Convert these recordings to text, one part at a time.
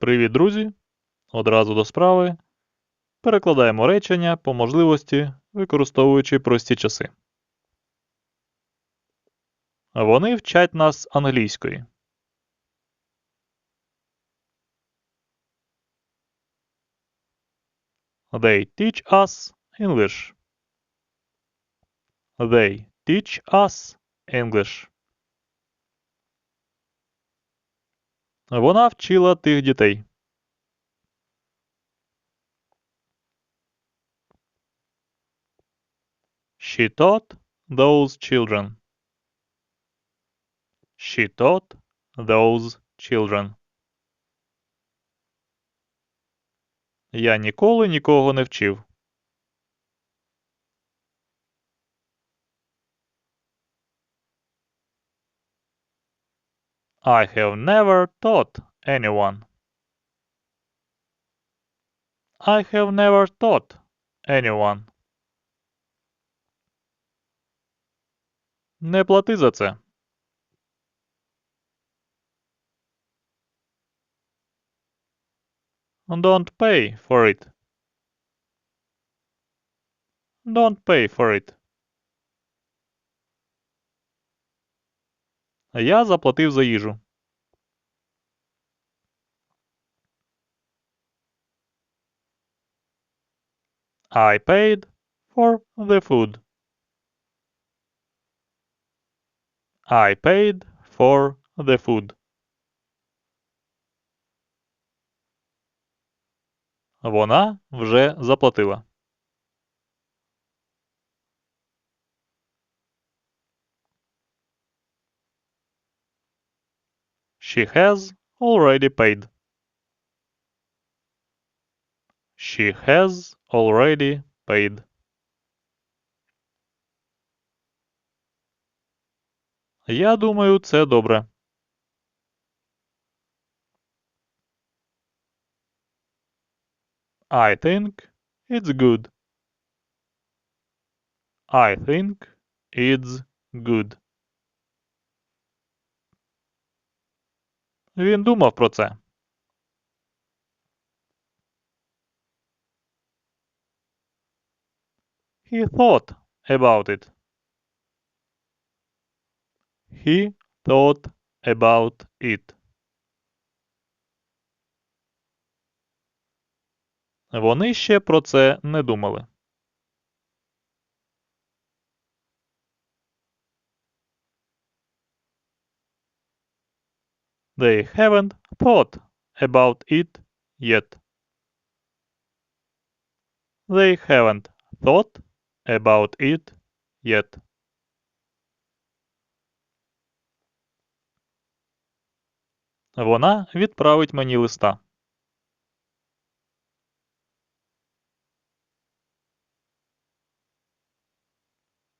Привіт, друзі! Одразу до справи. Перекладаємо речення по можливості, використовуючи прості часи. Вони вчать нас англійської. They teach us English. They teach us English. Вона вчила тих дітей. She taught those children. She taught those children. Я ніколи нікого не вчив. I have never taught anyone. I have never taught anyone. Не плати за це. Don't pay for it. Don't pay for it. Я заплатив за їжу. I paid for the food. I paid for the food. Вона вже заплатила. She has already paid. She has already paid. Я думаю, це добре. I think it's good. I think it's good. Він думав про це. He thought about it. He thought about it. Вони ще про це не думали. They haven't thought about it yet. They haven't thought about it yet. Вона відправить мені листа.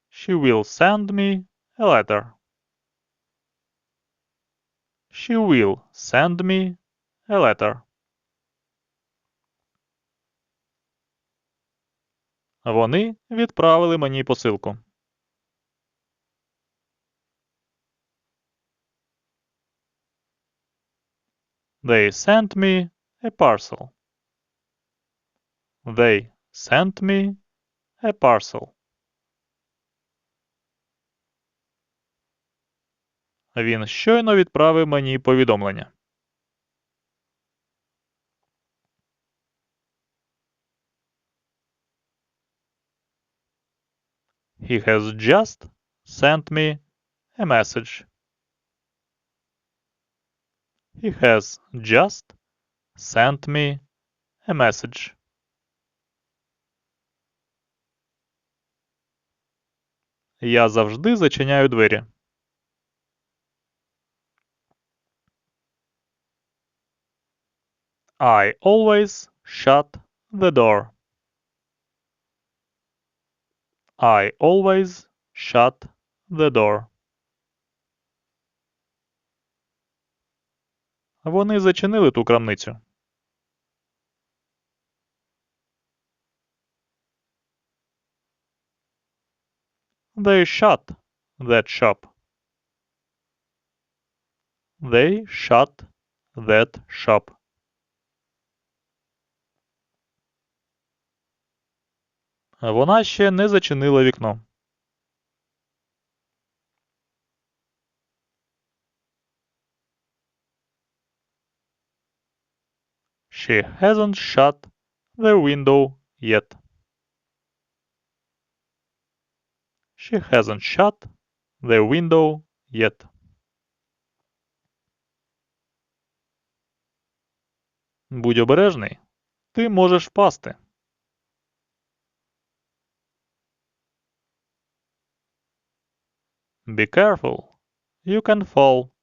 She will send me a letter. She will send me a letter. Вони відправили мені посилку. They sent me a parcel. They sent me a parcel. Він щойно відправив мені повідомлення. He has just sent me a message. He has just sent me a message. Я завжди зачиняю двері. I always shut the door. I always shut the door. Вони зачинили ту крамницю. They shut that shop. They shut that shop. Вона ще не зачинила вікно. She hasn't shut the window yet. She hasn't shut the window yet. Будь обережний. Ти можеш впасти. Be careful. You can fall.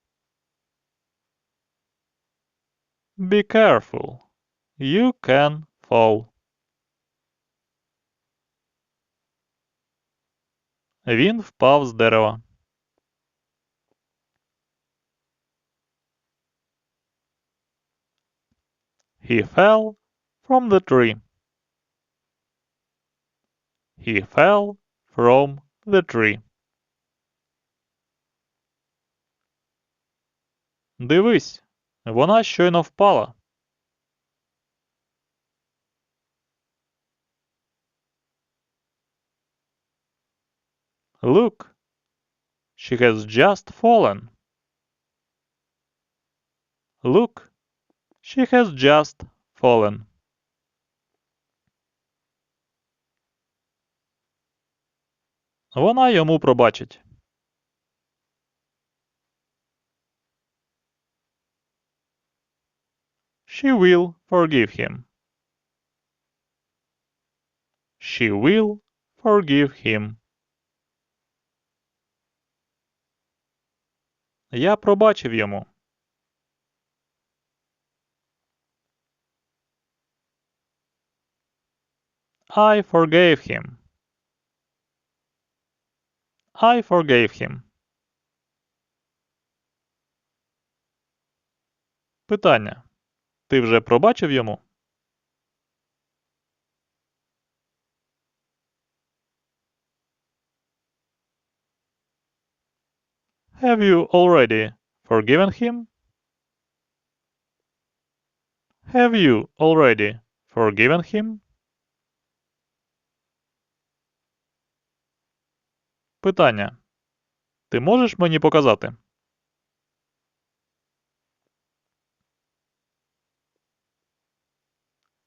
Be careful. You can fall. Він впав з дерева. He fell from the tree. He fell from the tree. Дивись, вона щойно впала. Look, she has just fallen. Look, she has just fallen. Вона йому пробачить. She will forgive him. She will forgive him. Я пробачив йому. I forgave him. I forgave him. Питання. Ти вже пробачив йому? Have you already forgiven him? Have you already forgiven him? Питання. Ти можеш мені показати?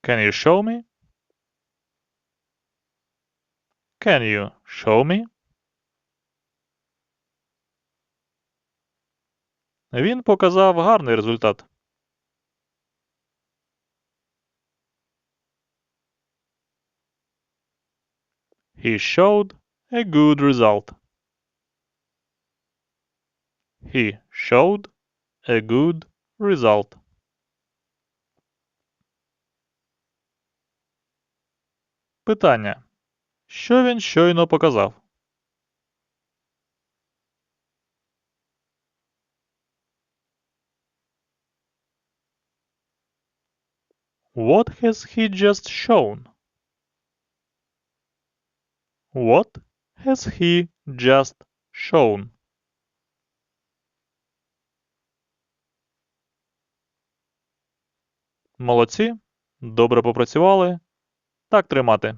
Can you show me? Can you show me? Він показав гарний результат. He showed a good result. He showed a good result. Питання. Що він щойно показав? What has he just shown? What has he just shown? Молодці. Добре попрацювали. Так тримати.